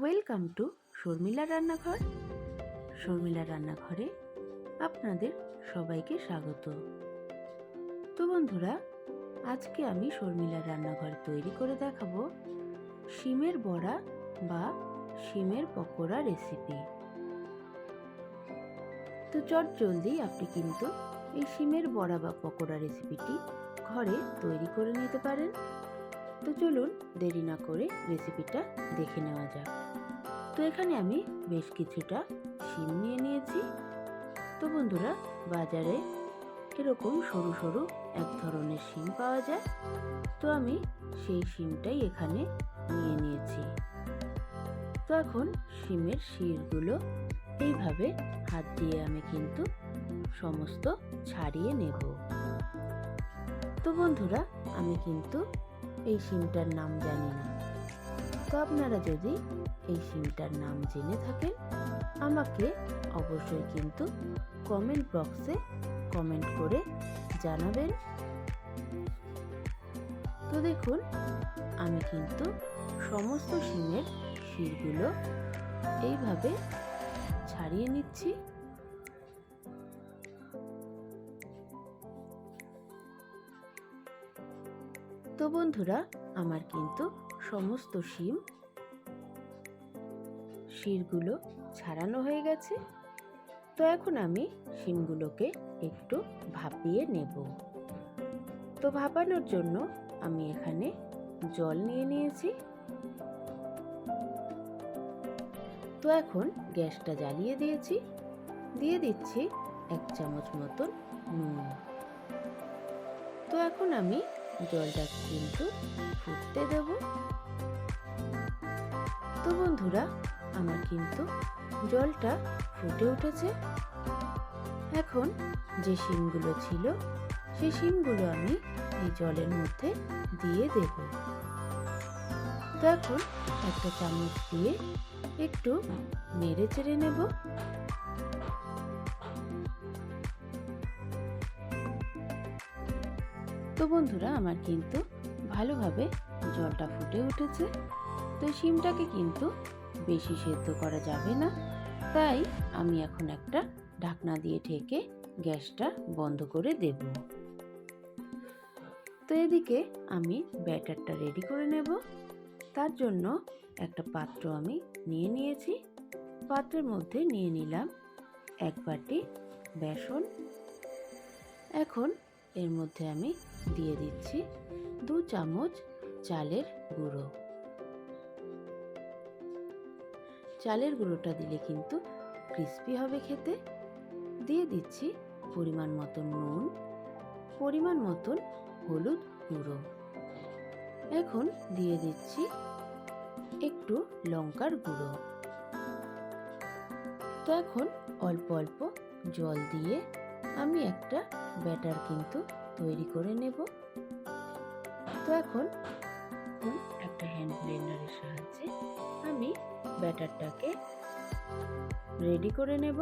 Welcome to Sharmila রান্নাঘর। শর্মিলা রান্নাঘরে আপনাদের সবাইকে স্বাগত। তো বন্ধুরা, আজকে আমি শর্মিলার রান্নাঘর তৈরি করে দেখাবো শিমের বড়া বা শিমের পকোড়া রেসিপি তো চট জলদি আপনি কিন্তু এই শিমের বড়া বা পকোড়া রেসিপিটি ঘরে তৈরি করে নিতে পারেন। তো চলুন দেরি না করে রেসিপিটা দেখে নেওয়া যাক। তো এখানে আমি বেশ কিছুটা শিম নিয়ে নিয়েছি। তো বন্ধুরা, বাজারে এরকম সরু সরু এক ধরনের শিম পাওয়া যায়, তো আমি সেই শিমটাই এখানে নিয়ে নিয়েছি। তো এখন শিমের শিরগুলো এইভাবে হাত দিয়ে আমি কিন্তু সমস্ত ছাড়িয়ে নেব। তো বন্ধুরা, আমি কিন্তু এই সিমটার নাম জানি না। তো আপনারা যদি এই সিমটার নাম জেনে থাকেন, আমাকে অবশ্যই কিন্তু কমেন্ট বক্সে কমেন্ট করে জানাবেন। তো দেখুন, আমি কিন্তু সমস্ত সিমের শিরগুলো এইভাবে ছাড়িয়ে নিচ্ছি। তো বন্ধুরা, আমার কিন্তু সমস্ত শিম শিরগুলো ছাড়ানো হয়ে গেছে। তো এখন আমি শিমগুলোকে একটু ভাপিয়ে নেব। তো ভাপানোর জন্য আমি এখানে জল নিয়ে নিয়েছি। তো এখন গ্যাসটা জ্বালিয়ে দিয়েছি। দিয়ে দিচ্ছি এক চামচ মতন নুন। তো এখন আমি জলটা কিন্তু ফুটতে দেব। তো বন্ধুরা, আমার কিন্তু জলটা ফুটে উঠেছে। এখন যে শিমগুলো ছিল সেই শিমগুলো আমি এই জলের মধ্যে দিয়ে দেব। তো এখন একটা চামচ দিয়ে একটু নেড়ে চেড়ে নেব। তো বন্ধুরা, আমার কিন্তু ভালোভাবে জলটা ফুটে উঠেছে। তো শিমটাকে কিন্তু বেশি সেদ্ধ করা যাবে না। তাই আমি এখন একটা ঢাকনা দিয়ে ঢেকে গ্যাসটা বন্ধ করে দেব। তো এদিকে আমি ব্যাটারটা রেডি করে নেব। তার জন্য একটা পাত্র আমি নিয়ে নিয়েছি। পাত্রের মধ্যে নিয়ে নিলাম এক বাটি বেসন। এখন এর মধ্যে আমি দিয়ে দিচ্ছি দু চামচ চালের গুঁড়ো। চালের গুঁড়োটা দিলে কিন্তু ক্রিস্পি হবে খেতে। দিয়ে দিচ্ছি পরিমাণ মতন নুন, পরিমাণ মতন হলুদ গুঁড়ো। এখন দিয়ে দিচ্ছি একটু লঙ্কার গুঁড়ো। তো এখন অল্প অল্প জল দিয়ে আমি একটা ব্যাটার কিন্তু তৈরি করে নেব। তো এখন একটা হ্যান্ড ব্লেন্ডারের সাহায্যে আমি ব্যাটারটাকে রেডি করে নেব।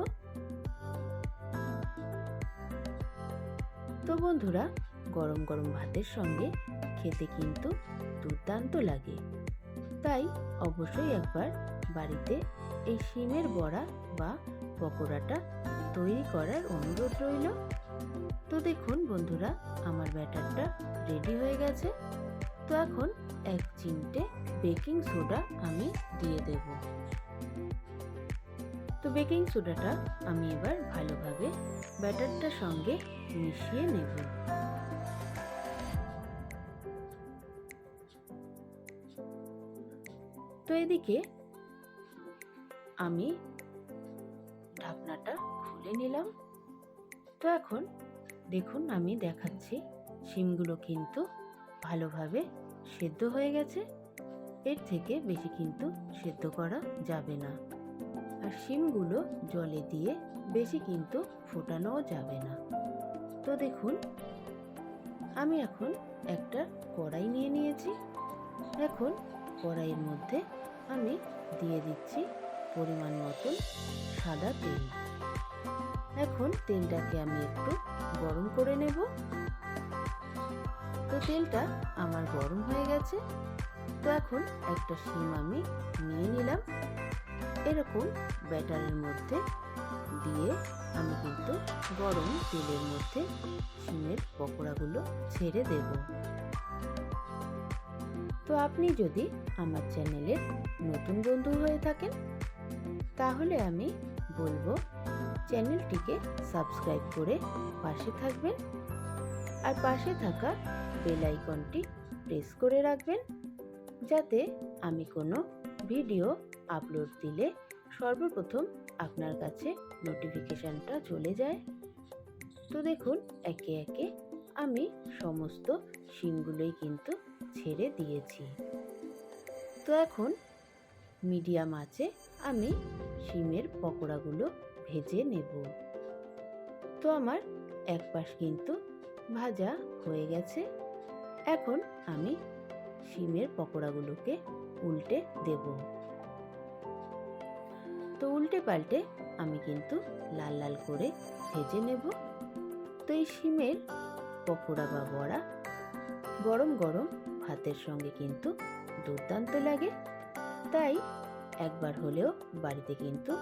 তো বন্ধুরা, গরম গরম ভাতের সঙ্গে খেতে কিন্তু দুর্দান্ত লাগে। তাই অবশ্যই একবার বাড়িতে এই শিমের বড়া বা পকোড়াটা তৈরি করার অনুরোধ রইল। তো দেখুন বন্ধুরা, আমার ব্যাটারটা রেডি হয়ে গেছে। তো এখন এক চিমটে বেকিং সোডা আমি দিয়ে দেব। তো বেকিং সোডাটা আমি এবার ভালোভাবে ব্যাটারটার সঙ্গে মিশিয়ে নেব। তো এদিকে আমি ঢাকনাটা খুলে নিলাম। তো এখন দেখুন আমি দেখাচ্ছি শিমগুলো কিন্তু ভালোভাবে সেদ্ধ হয়ে গেছে। এর থেকে বেশি কিন্তু সেদ্ধ করা যাবে না। আর শিমগুলো জলে দিয়ে বেশি কিন্তু ফোটানোও যাবে না। তো দেখুন, আমি এখন একটা কড়াই নিয়ে নিয়েছি। এখন কড়াইয়ের মধ্যে আমি দিয়ে দিচ্ছি পরিমাণ মতন সাদা তেল। এখন তেলটাকে আমি একটু গরম করে নেব। তো তেলটা আমার গরম হয়ে গেছে। তো এখন একটা শিম আমি নিয়ে নিলাম। এরকম ব্যাটারের মধ্যে দিয়ে আমি কিন্তু গরম তেলের মধ্যে শিমের পকোড়াগুলো ছেড়ে দেব। তো আপনি যদি আমার চ্যানেলের নতুন বন্ধু হয়ে থাকেন, তাহলে আমি বলব চ্যানেলটিকে সাবস্ক্রাইব করে পাশে থাকবেন আর পাশে থাকা বেল আইকনটি প্রেস করে রাখবেন যাতে আমি কোনো ভিডিও আপলোড দিলে সর্বপ্রথম আপনার কাছে নোটিফিকেশানটা চলে যায়। তো দেখুন, একে একে আমি সমস্ত শিমগুলোই কিন্তু ছেড়ে দিয়েছি। তো এখন মিডিয়াম আছে, আমি শিমের পকোড়াগুলো ভেজে নেব। তো আমার এক পাশ কিন্তু ভাজা হয়ে গেছে। এখন আমি শিমের পকোড়াগুলোকে উল্টে দেব। তো উল্টে পাল্টে আমি কিন্তু লাল লাল করে ভেজে নেব। তো এই শিমের পকোড়া বা বড়া গরম গরম ভাতের সঙ্গে কিন্তু দুর্দান্ত লাগে। তাই একবার হলেও বাড়িতে কিন্তু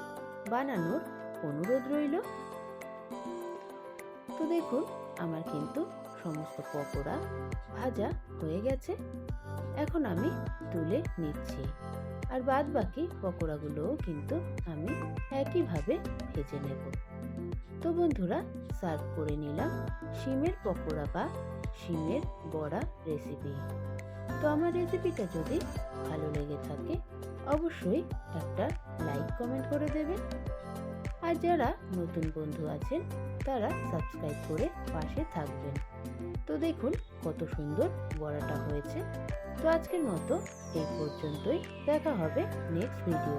বানানোর অনুরোধ রইল। তো দেখুন, আমার কিন্তু সমস্ত পকোড়া ভাজা হয়ে গেছে। এখন আমি তুলে নিচ্ছি। আর বাদ বাকি পকোড়াগুলোও কিন্তু আমি একইভাবে ভেজে নেব। তো বন্ধুরা, সার্ভ করে নিলাম শিমের পকোড়া বা শিমের বড়া রেসিপি। তো আমার রেসিপিটা যদি ভালো লেগে থাকে, অবশ্যই একটা লাইক, কমেন্ট করে দেবেন। আর যারা নতুন বন্ধু আছেন, তারা সাবস্ক্রাইব করে পাশে থাকবেন। তো দেখুন কত সুন্দর বড়াটা হয়েছে। তো আজকের মতো এই পর্যন্তই। দেখা হবে নেক্সট ভিডিও